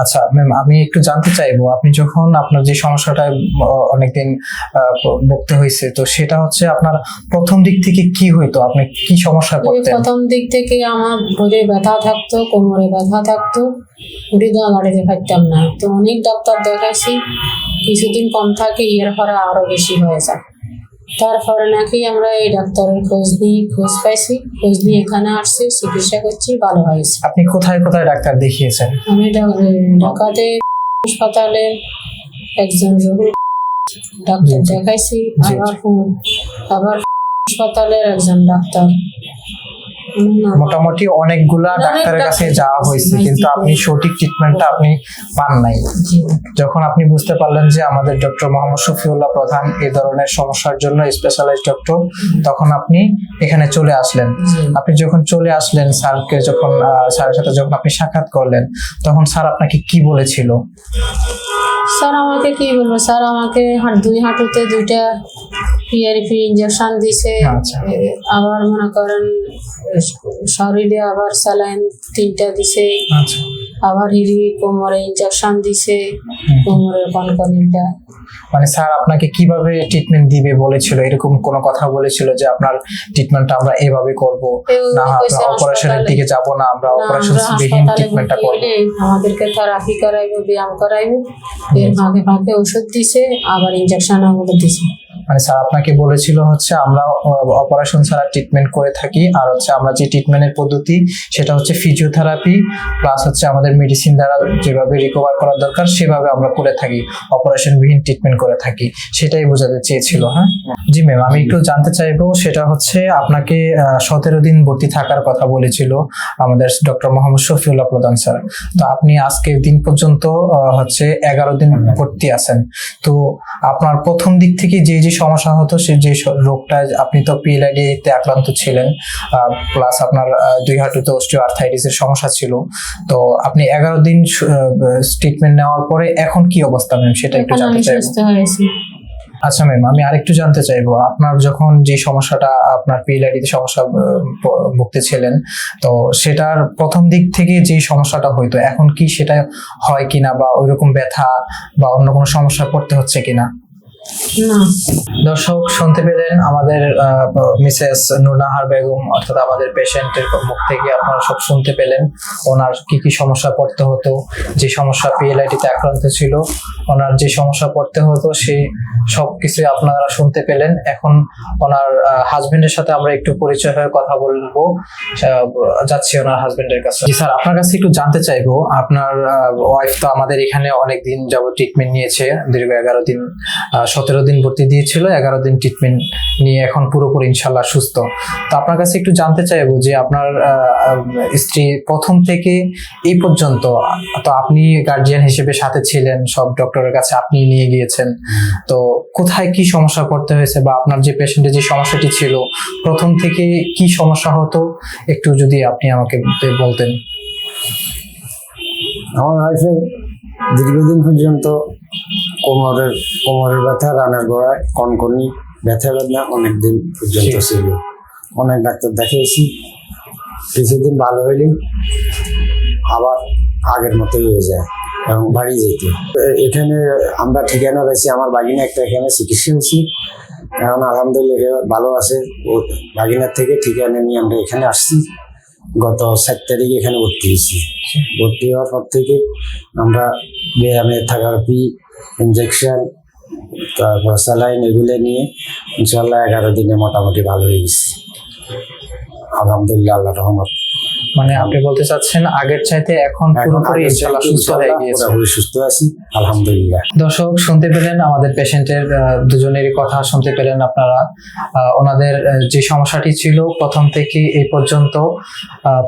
আচ্ছা ম্যাম আমি একটু জানতে চাইব আপনি যখন আপনার যে সমস্যাটা অনেকদিন ভুগতে হয়েছে তো সেটা হচ্ছে আপনার প্রথম দিক থেকে কি হইতো? আপনি কি সমস্যা পড়তেন? প্রথম দিক থেকে আমার ভরে ব্যথা থাকতো কোমরে ব্যথা থাকতো দেওয়া দাঁড়িয়ে পারতাম না। তো অনেক ডাক্তার দেখাইছি কিছুদিন কম থাকে এর পরে আরও বেশি হয়ে যায়। তারপরে নাকি আমরা এই ডাক্তারের খোঁজ নিয়ে খোঁজ পাইছি খোঁজ নিয়ে এখানে আসছি চিকিৎসা করছি ভালো হয়েছে আপনি কোথায় কোথায় ডাক্তার দেখিয়েছেন আমি ঢাকাতে হাসপাতালে একজন রোগী ডাক্তার। দেখাইছি। আবার আবার হাসপাতালের একজন ডাক্তার মোটামুটি অনেকগুলা ডাক্তারের কাছে যাওয়া হয়েছে কিন্তু আপনি সঠিক ট্রিটমেন্টটা আপনি পান নাই। যখন আপনি বুঝতে পারলেন যে আমাদের ডক্টর মোহাম্মদ শফিউল্লাহ প্রধান এই ধরনের সমস্যার জন্য স্পেশালাইজ ডক্টর তখন আপনি এখানে চলে আসলেন। আপনি যখন চলে আসলেন স্যারকে যখন আহ, স্যারের সাথে যখন আপনি সাক্ষাৎ করলেন তখন স্যার আপনাকে কি বলেছিল? স্যার আমাকে কি বলব? স্যার আমাকে দুই হাঁটুতে দুইটা পিআরপি ইঞ্জেকশন দিছে আচ্ছা। আবার মনে করেন শরীরে আবার স্যালাইন তিনটা দিছে আচ্ছা। আবার হিরি কোমরে ইঞ্জেকশন দিছে কোমরের কনকনিটা মানে স্যার আপনাকে কীভাবে ট্রিটমেন্ট দিবে বলেছিল? এরকম কোনো কথা বলেছিল যে আপনার ট্রিটমেন্টটা আমরা এভাবে করব? না আমরা অপারেশনের দিকে যাব না আমরা অপারেশন বিহীন ট্রিটমেন্টটা করব। আমাদেরকে থেরাপি করাইবো ব্যায়াম করাইবো এর ফাঁকে ফাঁকে ওষুধ দিছে আবার ইনজেকশন আমাদের দিছে। মানে স্যার আপনাকে বলেছিল হচ্ছে আমরা অপারেশন ছাড়া ট্রিটমেন্ট করে থাকি। আর হচ্ছে আমরা যে ট্রিটমেন্টের পদ্ধতি, সেটা হচ্ছে ফিজিওথেরাপি প্লাস হচ্ছে আমাদের মেডিসিন দ্বারা যেভাবে রিকভার করা দরকার, সেভাবে আমরা করে থাকি। অপারেশন বিহীন ট্রিটমেন্ট করে থাকি। সেটাই বোঝাতে চেয়েছিল হ্যাঁ? জি ম্যাম আমি একটু জানতে চাইব, সেটা হচ্ছে আপনাকে সতেরো দিন ভর্তি থাকার কথা বলেছিল আমাদের ডক্টর মোহাম্মদ শফিউল্লাহ প্রধান স্যার। তো আপনি আজকে দিন পর্যন্ত হচ্ছে এগারো দিন ভর্তি আছেন। তো আপনার প্রথম দিক থেকে যে যে সমস্যা হতো সে যে রোগটা আপনি তো পিএলআইডি তে আক্রান্ত ছিলেন প্লাস আপনার দুই হাঁটুতে অস্টিও আর্থাইটিসের সমস্যা ছিল। তো আপনি এগারো দিন ট্রিটমেন্ট নেওয়ার পরে এখন কি অবস্থা ম্যাম সেটা একটু জানতে চাইব। আচ্ছা ম্যাম আমি আরেকটু জানতে চাইব। আপনার যখন যে সমস্যাটা আপনার পিএলআইডিতে সমস্যা আহ, ভ- ভুগতেছিলেন তো সেটার প্রথম দিক থেকে যে সমস্যাটা হইতো এখন কি সেটা হয় কিনা বা ওইরকম ব্যথা বা অন্য কোনো সমস্যা পড়তে হচ্ছে কিনা? দর্শক, শুনতে পেলেন আমাদের মিসেস নুরনাহার বেগম, অর্থাৎ আমাদের পেশেন্টের মুখ থেকে আপনারা সব শুনতে পেলেন। ওনার কি কি সমস্যা পড়তে হতো, যে সমস্যা পিএলআইটিতে আক্রান্ত ছিল, ওনার যে সমস্যা পড়তে হতো সেই সব কিছু আপনারা শুনতে পেলেন। এখন ওনার হাজবেন্ডের সাথে আমরা একটু পরিচয় হয়ে কথা বলব। যাচ্ছি ওনার হাজবেন্ডের কাছে। স্যার, আপনার কাছে একটু জানতে চাইব, আপনার ওয়াইফ তো আমাদের এখানে অনেক দিন যাবত ট্রিটমেন্ট নিয়েছে, দীর্ঘ এগারো দিন সতেরো দিন ভর্তি দিয়েছিল, এগারো দিন ট্রিটমেন্ট নিয়ে এখন পুরোপুরি ইনশাল্লাহ সুস্থ। তো আপনার কাছে একটু জানতে চাইব যে আপনার স্ত্রী প্রথম থেকে এই পর্যন্ত, তো আপনি গার্জিয়ান হিসেবে সাথে ছিলেন, সব ডক্টরের কাছে আপনি নিয়ে গিয়েছেন। তো কোথায় কি সমস্যা পড়তে হয়েছে বা আপনার যে পেশেন্টের যে সমস্যাটি ছিল, প্রথম থেকে কি সমস্যা হতো? একটু যদি আপনি আমাকে বলতেন। আমার লাইফে দীর্ঘদিন পর্যন্ত কোমরের কোমরের ব্যথা রানের গোড়ায় কনকনি ব্যথা বেদনা অনেক দিন পর্যন্ত ছিল। অনেক ডাক্তার দেখিয়েছি। কিছুদিন ভালো হইলেই আবার আগের মতোই হয়ে যায় এবং বাড়ি যেত। এখানে আমরা ঠিকানা পেয়েছি আমার বাগিনা একটা এখানে চিকিৎসা হয়েছি। এখন আলহামদুলিল্লাহ ভালো আছে। ও বাগিনার থেকে ঠিকানা নিয়ে আমরা এখানে আসছি। গত সাত তারিখে এখানে ভর্তি হয়েছি। ভর্তি হওয়ার পর থেকে আমরা ব্যায়ামে থেরাপি ইঞ্জেকশন তারপর স্যালাইন এগুলো নিয়ে ইনশাল্লাহ এগারো দিনে মোটামুটি ভালো হয়ে গেছি। আলহামদুলিল্লাহ আল্লাহ রহমত। মানে আপনি বলতে চাচ্ছেন আগের চাইতে এখন পুরোপুরি ইনশাল্লাহ সুস্থ হয়ে গিয়েছে। পুরোপুরি সুস্থ আছি। আলহামদুলিল্লাহ। দর্শক, শুনতে পেলেন আমাদের পেশেন্টের দুজনেরই কথা, শুনতে পেলেন আপনারা। ওনাদের যে সমস্যাটি ছিল প্রথম থেকে এই পর্যন্ত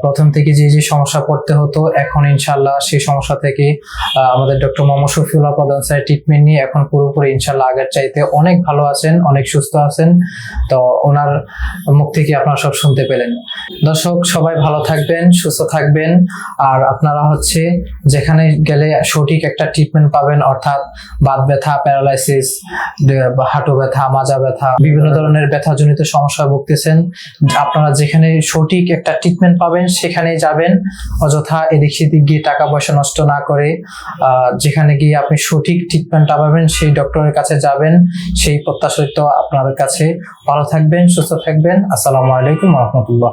প্রথম থেকে যে যে সমস্যা পড়তে হতো, এখন ইনশাল্লাহ সেই সমস্যা থেকে আমাদের ডক্টর মোহাম্মদ শফিউল্লাহ প্রধান স্যার ট্রিটমেন্ট নিয়ে এখন পুরোপুরি ইনশাল্লাহ আগের চাইতে অনেক ভালো আছেন, অনেক সুস্থ আছেন। তো ওনার মুখ থেকে আপনারা সব শুনতে পেলেন। দর্শক, সবাই ভালো থাকবেন, সুস্থ থাকবেন। আর আপনারা হচ্ছে যেখানে গেলে সঠিক একটা ট্রিটমেন্ট পাবেন, অর্থাৎ বাত ব্যথা, প্যারালাইসিস হাঁটু ব্যথা, মাজা ব্যথা, বিভিন্ন ধরনের ব্যথাজনিত সমস্যায় ভুগতেছেন। আপনারা যেখানে সঠিক একটা ট্রিটমেন্ট পাবেন, সেখানেই যাবেন। অযথা এদিক সেদিক গিয়ে টাকা পয়সা নষ্ট না করে যেখানে গিয়ে আপনি সঠিক ট্রিটমেন্টটা পাবেন, সেই ডক্টরের কাছে যাবেন। সেই প্রত্যাশিত আপনাদের কাছে। ভালো থাকবেন, সুস্থ থাকবেন। আসসালামু আলাইকুম রহমতুল্লাহ।